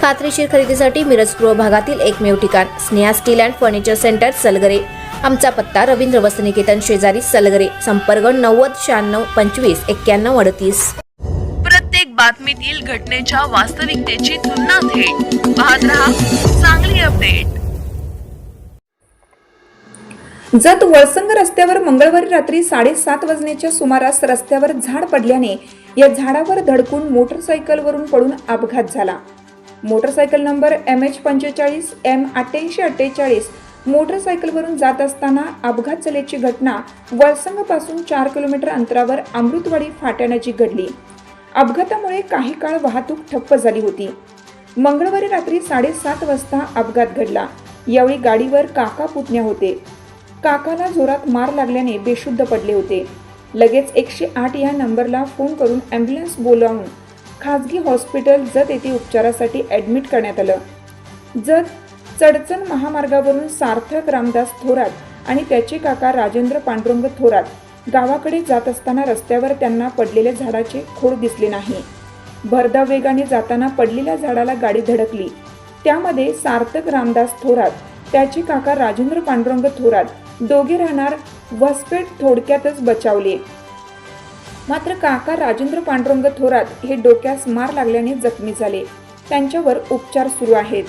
खात्रीशीर खरेदीसाठी मिरज पूर्व भागातील एकमेव ठिकाण Sneha steel and furniture centre Salgare. आमचा पत्ता रवींद्र वसनिकेतन शेजारी सलगरे संपर्क नव्वद शहाण्णव पंचवीस एक्क्याण्णव अडतीस. प्रत्येक बातमीतील घटनेच्या वास्तविकतेची तुलना थेट. पाहत रहा चांगली अपडेट. जत वळसंग रस्त्यावर मंगळवारी रात्री साडेसात वाजण्याच्या सुमारास रस्त्यावर झाड पडल्याने या झाडावर धडकून मोटरसायकलवरून पडून अपघात झाला. मोटरसायकल नंबर एम एच पंचेचाळीस एम अठ्ठ्याऐंशी अठ्ठेचाळीस. मोटरसायकलवरून जात असताना अपघात झाल्याची घटना वळसंगपासून चार किलोमीटर अंतरावर अमृतवाडी फाट्याण्याची घडली. अपघातामुळे काही काळ वाहतूक ठप्प झाली होती. मंगळवारी रात्री साडेसात वाजता अपघात घडला. यावेळी गाडीवर काका पुतण्या होते. काकाला जोरात मार लागल्याने बेशुद्ध पडले होते. लगेच एकशे आठ या नंबरला फोन करून ॲम्ब्युलन्स बोलावून खाजगी हॉस्पिटल जत येथे उपचारासाठी ॲडमिट करण्यात आलं जत चडचण महामार्गावरून सार्थक रामदास थोरात आणि त्याचे काका राजेंद्र पांडुरंग थोरात गावाकडे जात असताना रस्त्यावर त्यांना पडलेल्या झाडाचे खोड दिसले नाही. भरधाव वेगाने जाताना पडलेल्या झाडाला गाडी धडकली. त्यामध्ये सार्थक रामदास थोरात त्याचे काका राजेंद्र पांडुरंग थोरात दोघे राहणार वसपेठ थोडक्यातच बचावले. मात्र काका राजेंद्र पांडुरंग थोरात हे डोक्यास मार लागल्याने जखमी झाले. त्यांच्यावर उपचार सुरू आहेत.